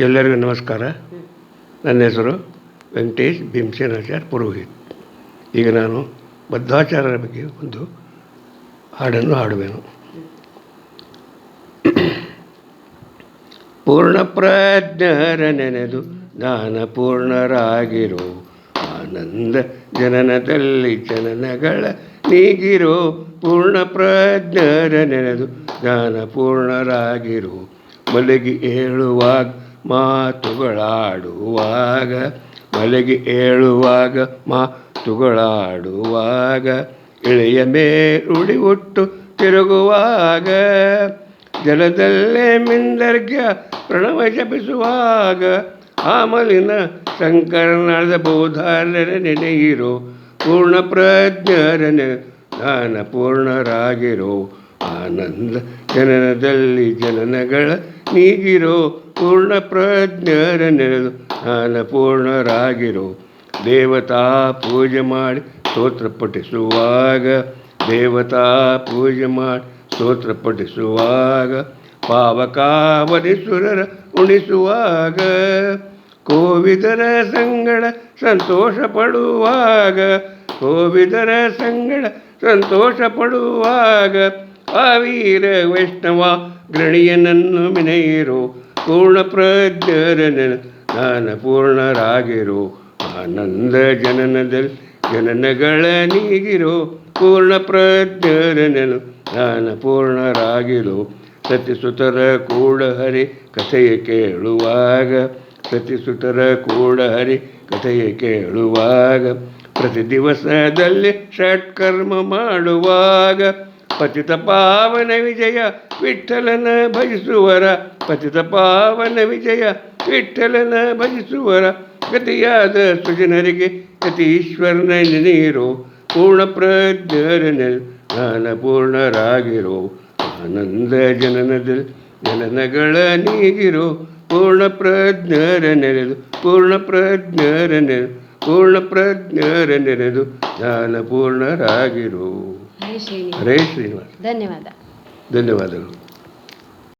ಎಲ್ಲರಿಗೂ ನಮಸ್ಕಾರ. ನನ್ನ ಹೆಸರು ವೆಂಕಟೇಶ್ ಭೀಮಸೇನಾಚಾರ್ ಪುರೋಹಿತ್. ಈಗ ನಾನು ಬದ್ಧಾಚಾರ್ಯರ ಬಗ್ಗೆ ಒಂದು ಹಾಡನ್ನು ಹಾಡುವೆನು. ಪೂರ್ಣ ಪ್ರಜ್ಞರ ನೆನೆದು ದಾನ ಪೂರ್ಣರಾಗಿರೋ. ಆನಂದ ಜನನದಲ್ಲಿ ಜನನಗಳ ನೀಗಿರೋ. ಪೂರ್ಣ ಪ್ರಜ್ಞರ ನೆನೆದು ಜ್ಞಾನ ಪೂರ್ಣರಾಗಿರೋ. ಮಲಗಿ ಏಳುವಾಗ ಮಾತುಗಳಾಡುವಾಗ, ಮಲಗಿ ಏಳುವಾಗ ಮಾತುಗಳಾಡುವಾಗ, ಇಳೆಯ ಮೇರುಡಿ ಉಟ್ಟು ತಿರುಗುವಾಗ ಜಲದಲ್ಲೇ ಮಿಂದರ್ಗ್ಯ ಪ್ರಣವ ಜಪಿಸುವಾಗ ಆಮಲಿನ ಶಂಕರನಾದ ಬೋಧಾರ್ಯರ ನೆನೆಯಿರೋ, ಪೂರ್ಣ ಪ್ರಜ್ಞರನ ಜ್ಞಾನ ಪೂರ್ಣರಾಗಿರೋ ಆನಂದ ಜನನದಲ್ಲಿ ಜನನಗಳ ನೀಗಿರೋ ಪೂರ್ಣ ಪ್ರಜ್ಞರ ನೆನೆದು ದೇವತಾ ಪೂಜೆ ಮಾಡಿ ಸ್ತೋತ್ರ ಪಠಿಸುವಾಗ, ದೇವತಾ ಪೂಜೆ ಮಾಡಿ ಸ್ತೋತ್ರ ಪಠಿಸುವಾಗ ಪಾವಕಾವರಿಸುರರ ಉಣಿಸುವಾಗ, ಕೋವಿದರ ಸಂಗಡ ಸಂತೋಷ ಪಡುವಾಗ, ಕೋವಿದರ ಸಂಗಡ ಸಂತೋಷ ಪಡುವಾಗ ಆ ವೀರ ವೈಷ್ಣವ ಗೃಣಿಯನನ್ನು ಮಿನೆಯಿರು, ಪೂರ್ಣ ಪ್ರಜ್ಞರನ, ಜ್ಞಾನ ಪೂರ್ಣರಾಗಿರು. ಆನಂದ ಜನನದಲ್ಲಿ ಜನನಗಳ ನೀಗಿರು, ಪೂರ್ಣ ಪ್ರಜ್ಞರನನು ಜ್ಞಾನ ಪೂರ್ಣರಾಗಿರು. ಸತಿಸುತರ ಕೂಡ ಹರಿ ಕಥೆಯ ಕೇಳುವಾಗ ಸತಿಸುತರ ಕೂಡ ಹರಿ ಕಥೆಯ ಕೇಳುವಾಗ, ಪ್ರತಿ ದಿವಸದಲ್ಲಿ ಷಟ್ಕರ್ಮ ಮಾಡುವಾಗ ಪತಿತ ಪಾವನ ವಿಜಯ ವಿಠಲನ ಭಜಿಸುವರ, ಪತಿತ ಪಾವನ ವಿಜಯ ವಿಠಲನ ಭಜಿಸುವರ, ಗತಿಯಾದ ಸುಜನರಿಗೆ ಯತೀಶ್ವರನ ನೆನೆಯಿರೋ ಪೂರ್ಣ ಪ್ರಜ್ಞರನ ಜ್ಞಾನ ಪೂರ್ಣರಾಗಿರೋ, ಆನಂದ ಜನನದಲ್ಲಿ ಜನನಗಳ ನೀಗಿರೋ, ಪೂರ್ಣ ಪ್ರಜ್ಞರ ನೆನೆದು ಪೂರ್ಣ ಪ್ರಜ್ಞರ ನೆನೆದು ಪೂರ್ಣ ಪ್ರಜ್ಞರ ನೆನೆದು ಜ್ಞಾನ ಪೂರ್ಣರಾಗಿರೋ ಹರೇ ಶ್ರೀನಿವಾಸ. ಧನ್ಯವಾದ. ಧನ್ಯವಾದಗಳು.